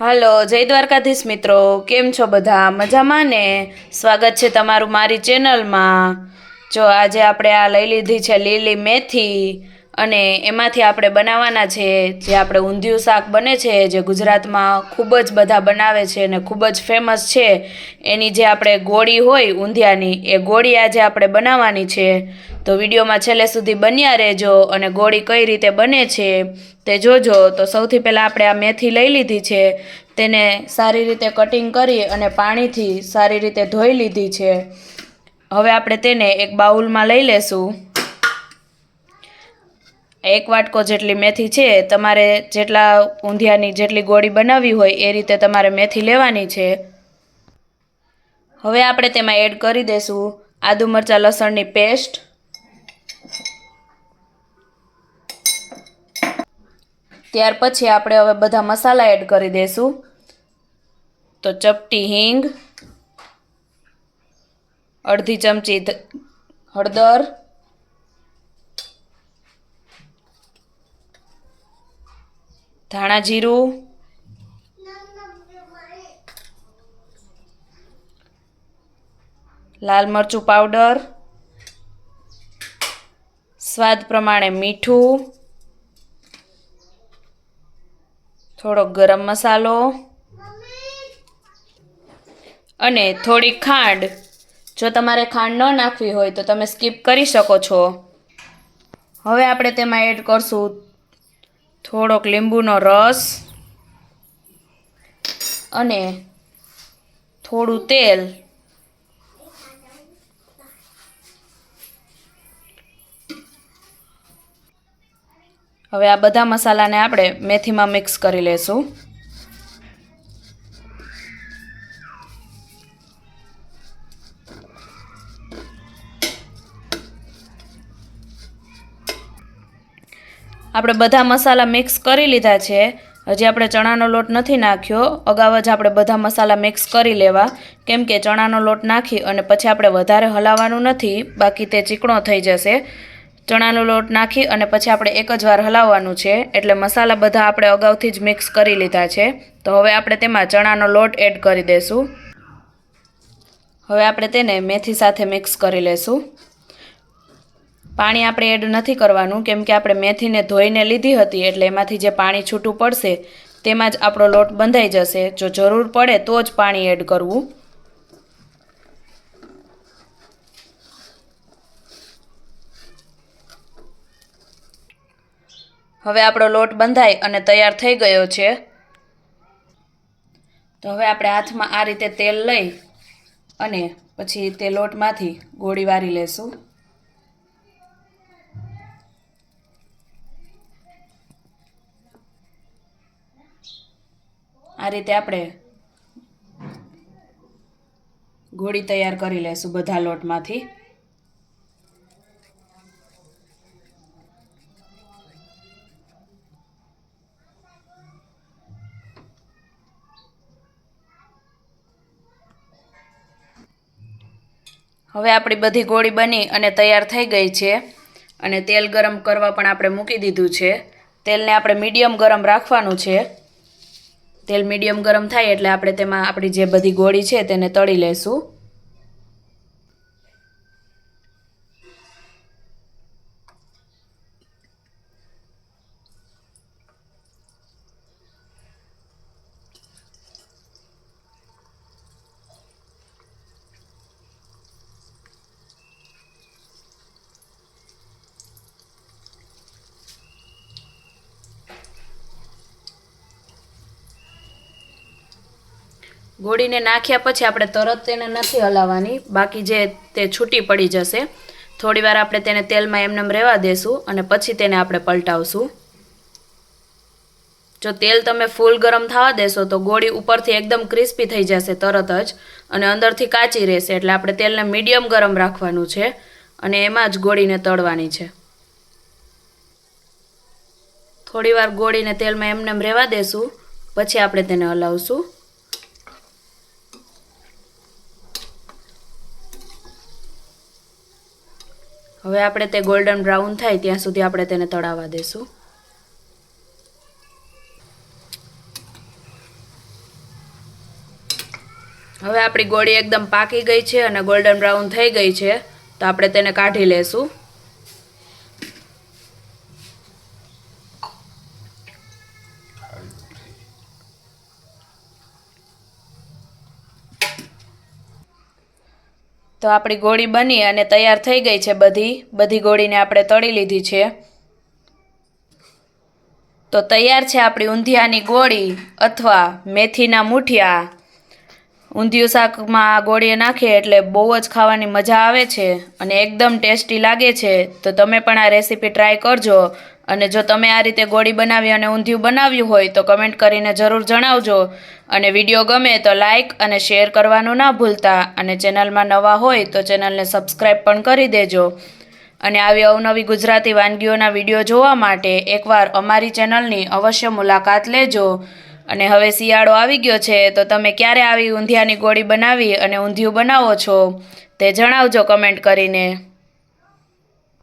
હાલો, જય દ્વારકાધીશ મિત્રો. કેમ છો બધા? મજામાં ને? સ્વાગત છે તમારું મારી ચેનલમાં. જો આજે આપણે આ લઈ લીધી છે લીલી મેથી. અને એમાંથી આપણે બનાવવાના છે, જે આપણે ઊંધિયું શાક બને છે, જે ગુજરાતમાં ખૂબ જ બધા બનાવે છે અને ખૂબ જ ફેમસ છે, એની જે આપણે ગોળી હોય ઊંધિયાની, એ ગોળી આજે આપણે બનાવવાની છે. તો વિડીયોમાં છેલ્લે સુધી બન્યા રહેજો અને ગોળી કઈ રીતે બને છે તે જોજો. તો સૌથી પહેલાં આપણે આ મેથી લઈ લીધી છે, તેને સારી રીતે કટિંગ કરી અને પાણીથી સારી રીતે ધોઈ લીધી છે. હવે આપણે તેને એક બાઉલમાં લઈ લેશું. એક વાટકો જેટલી મેથી છે, તમારે જેટલા ઊંધિયાની જેટલી ગોળી બનાવવી હોય, એ રીતે તમારે મેથી લેવાની છે. હવે આપણે તેમાં એડ કરી દઈશું આદુ મરચાં લસણની પેસ્ટ. ત્યાર પછી આપણે હવે બધા મસાલા એડ કરી દઈશું તો ચપટી હિંગ, અડધી ચમચી હળદર ધાણા જીરું. લાલ મરચું પાવડર. સ્વાદ પ્રમાણે મીઠું. થોડો ગરમ મસાલો. અને થોડી ખાંડ. જો તમારે ખાંડ ન નાખવી હોય તો તમે સ્કીપ કરી શકો છો. હવે આપણે તેમાં એડ કરશું થોડોક લીંબુનો રસ અને થોડું તેલ. હવે આ બધા મસાલાને આપણે મેથીમાં મિક્સ કરી લેશું. આપણે બધા મસાલા મિક્સ કરી લીધા છે. હજી આપણે ચણાનો લોટ નથી નાખ્યો. અગાઉ જ આપણે બધા મસાલા મિક્સ કરી લેવા. કેમ કે ચણાનો લોટ નાખી અને પછી આપણે વધારે હલાવવાનું નથી. બાકી તે ચીકણો થઈ જશે. ચણાનો લોટ નાખી અને પછી આપણે એક જ વાર હલાવવાનું છે. એટલે મસાલા બધા આપણે અગાઉથી જ મિક્સ કરી લીધા છે. તો હવે આપણે તેમાં ચણાનો લોટ એડ કરી દઈશું હવે આપણે તેને મેથી સાથે મિક્સ કરી લેશું. પાણી આપણે એડ નથી કરવાનું, કેમ કે આપણે મેથીને ધોઈને લીધી હતી એટલે એમાંથી જે પાણી છૂટું પડશે, તેમાં જ આપણો લોટ બંધાઈ જશે. જો જરૂર પડે તો જ પાણી એડ કરવું. હવે આપણો લોટ બંધાઈ અને તૈયાર થઈ ગયો છે. તો હવે આપણે હાથમાં આ રીતે તેલ લઈ અને પછી તે લોટમાંથી ગોળી વારી લેશું. આ રીતે આપણે ગોળી તૈયાર કરી લેશું બધા લોટમાંથી. હવે આપણી બધી ગોળી બની અને તૈયાર થઈ ગઈ છે અને તેલ ગરમ કરવા પણ આપણે મૂકી દીધું છે. તેલને આપણે મીડિયમ ગરમ રાખવાનું છે. તેલ મીડિયમ ગરમ થાય એટલે આપણે તેમાં આપણી જે બધી ગોળી છે તેને તળી લેશું. ગોળીને નાખ્યા પછી આપણે તરત તેને નથી હલાવવાની. બાકી જે તે છૂટી પડી જશે, થોડીવાર આપણે તેને તેલમાં એમનેમ રહેવા દેશું અને પછી તેને આપણે પલટાવશું. જો તેલ તમે ફૂલ ગરમ થવા દેશો તો ગોળી ઉપરથી એકદમ ક્રિસ્પી થઈ જશે તરત જ અને અંદરથી કાચી રહેશે. એટલે આપણે તેલને મીડિયમ ગરમ રાખવાનું છે અને એમાં જ ગોળીને તળવાની છે. થોડીવાર ગોળીને તેલમાં એમનેમ રહેવા દેશું, પછી આપણે તેને હલાવશું. હવે આપણે તે ગોલ્ડન બ્રાઉન થાય ત્યાં સુધી આપણે તેને તળાવવા દેશું. હવે આપણી ગોળી એકદમ પાકી ગઈ છે અને ગોલ્ડન બ્રાઉન થઈ ગઈ છે, તો આપણે તેને કાઢી લેશું. તો આપણી ગોળી બની અને તૈયાર થઈ ગઈ છે બધી. બધી ગોળીને આપણે તળી લીધી છે. તો તૈયાર છે આપણી ઊંધિયાની ગોળી અથવા મેથીના મૂઠિયા. ઊંધિયું શાકમાં ગોળીએ નાખીએ એટલે બહુ જ ખાવાની મજા આવે છે અને એકદમ ટેસ્ટી લાગે છે. તો તમે પણ આ રેસીપી ટ્રાય કરજો. અને જો તમે આ રીતે ગોળી બનાવી અને ઊંધિયું બનાવ્યું હોય તો કમેન્ટ કરીને જરૂર જણાવજો. અને વીડિયો ગમે તો લાઈક અને શેર કરવાનું ના ભૂલતા. અને ચેનલમાં નવા હોય તો ચેનલને સબસ્ક્રાઈબ પણ કરી દેજો. અને આવી અવનવી ગુજરાતી વાનગીઓના વીડિયો જોવા માટે એકવાર અમારી ચેનલની અવશ્ય મુલાકાત લેજો. અને હવે શિયાળો આવી ગયો છે તો તમે ક્યારે આવી ઊંધિયાની ગોળી બનાવી અને ઊંધિયું બનાવો છો તે જણાવજો કમેન્ટ કરીને.